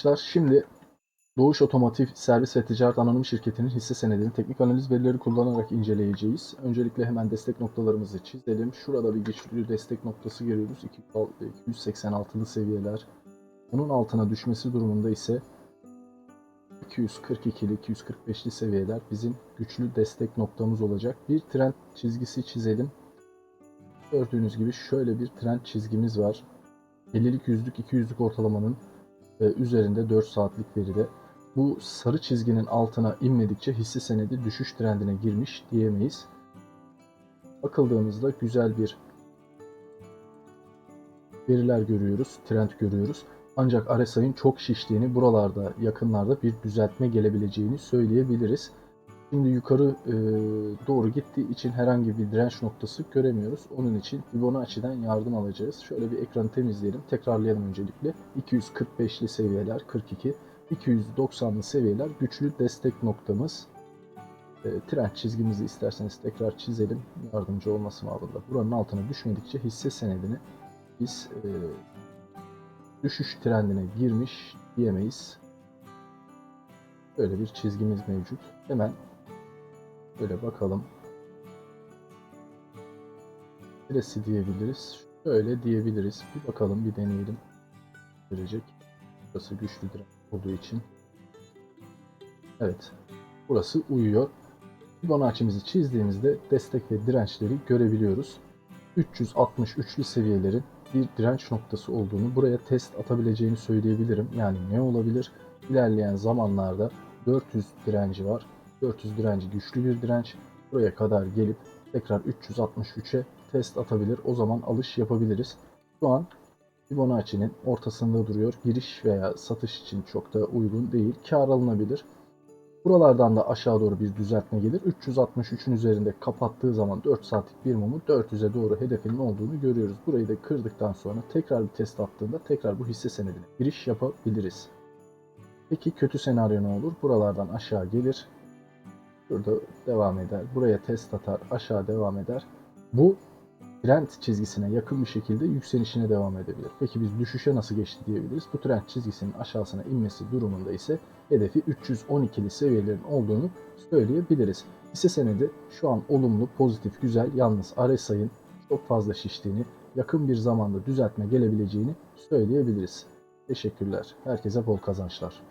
arkadaşlar. Şimdi Doğuş Otomotiv Servis ve Ticaret Anonim Şirketi'nin hisse senedini teknik analiz verileri kullanarak inceleyeceğiz. Öncelikle hemen destek noktalarımızı çizelim. Şurada bir güçlü destek noktası görüyoruz. 286'lı seviyeler. Bunun altına düşmesi durumunda ise 242'li, 245'li seviyeler bizim güçlü destek noktamız olacak. Bir trend çizgisi çizelim. Gördüğünüz gibi şöyle bir trend çizgimiz var. 50'lik, 100'lük, 200'lük ortalamanın üzerinde 4 saatlik veride. Bu sarı çizginin altına inmedikçe hisse senedi düşüş trendine girmiş diyemeyiz. Bakıldığımızda güzel bir veriler görüyoruz, trend görüyoruz. Ancak RSI'nin çok şiştiğini, buralarda yakınlarda bir düzeltme gelebileceğini söyleyebiliriz. Şimdi yukarı e, doğru gittiği için herhangi bir direnç noktası göremiyoruz. Onun için Fibonacci'den yardım alacağız. Şöyle bir ekranı temizleyelim. Tekrarlayalım öncelikle. 245'li seviyeler 42, 290'lı seviyeler güçlü destek noktamız. E, trend çizgimizi isterseniz tekrar çizelim. Yardımcı olması babında. Buranın altına düşmedikçe hisse senedini biz e, düşüş trendine girmiş diyemeyiz. Böyle bir çizgimiz mevcut. Hemen Böyle bakalım. Neresi diyebiliriz? Şöyle diyebiliriz. Bir bakalım, bir deneyelim. Verecek. Burası güçlüdür olduğu için. Evet. Burası uyuyor. Fibonacci'mizi çizdiğimizde destek ve dirençleri görebiliyoruz. 363'lü seviyelerin bir direnç noktası olduğunu, buraya test atabileceğini söyleyebilirim. Yani ne olabilir? İlerleyen zamanlarda 400 direnci var. 400 direnci güçlü bir direnç. Buraya kadar gelip tekrar 363'e test atabilir. O zaman alış yapabiliriz. Şu an Fibonacci'nin ortasında duruyor. Giriş veya satış için çok da uygun değil. Kar alınabilir. Buralardan da aşağı doğru bir düzeltme gelir. 363'ün üzerinde kapattığı zaman 4 saatlik bir mumu 400'e doğru hedefinin olduğunu görüyoruz. Burayı da kırdıktan sonra tekrar bir test attığında tekrar bu hisse senedine giriş yapabiliriz. Peki kötü senaryo ne olur? Buralardan aşağı gelir. Burada devam eder. Buraya test atar. Aşağı devam eder. Bu trend çizgisine yakın bir şekilde yükselişine devam edebilir. Peki biz düşüşe nasıl geçti diyebiliriz. Bu trend çizgisinin aşağısına inmesi durumunda ise hedefi 312'li seviyelerin olduğunu söyleyebiliriz. Hisse senedi şu an olumlu, pozitif, güzel. Yalnız RSI'nin çok fazla şiştiğini, yakın bir zamanda düzeltme gelebileceğini söyleyebiliriz. Teşekkürler. Herkese bol kazançlar.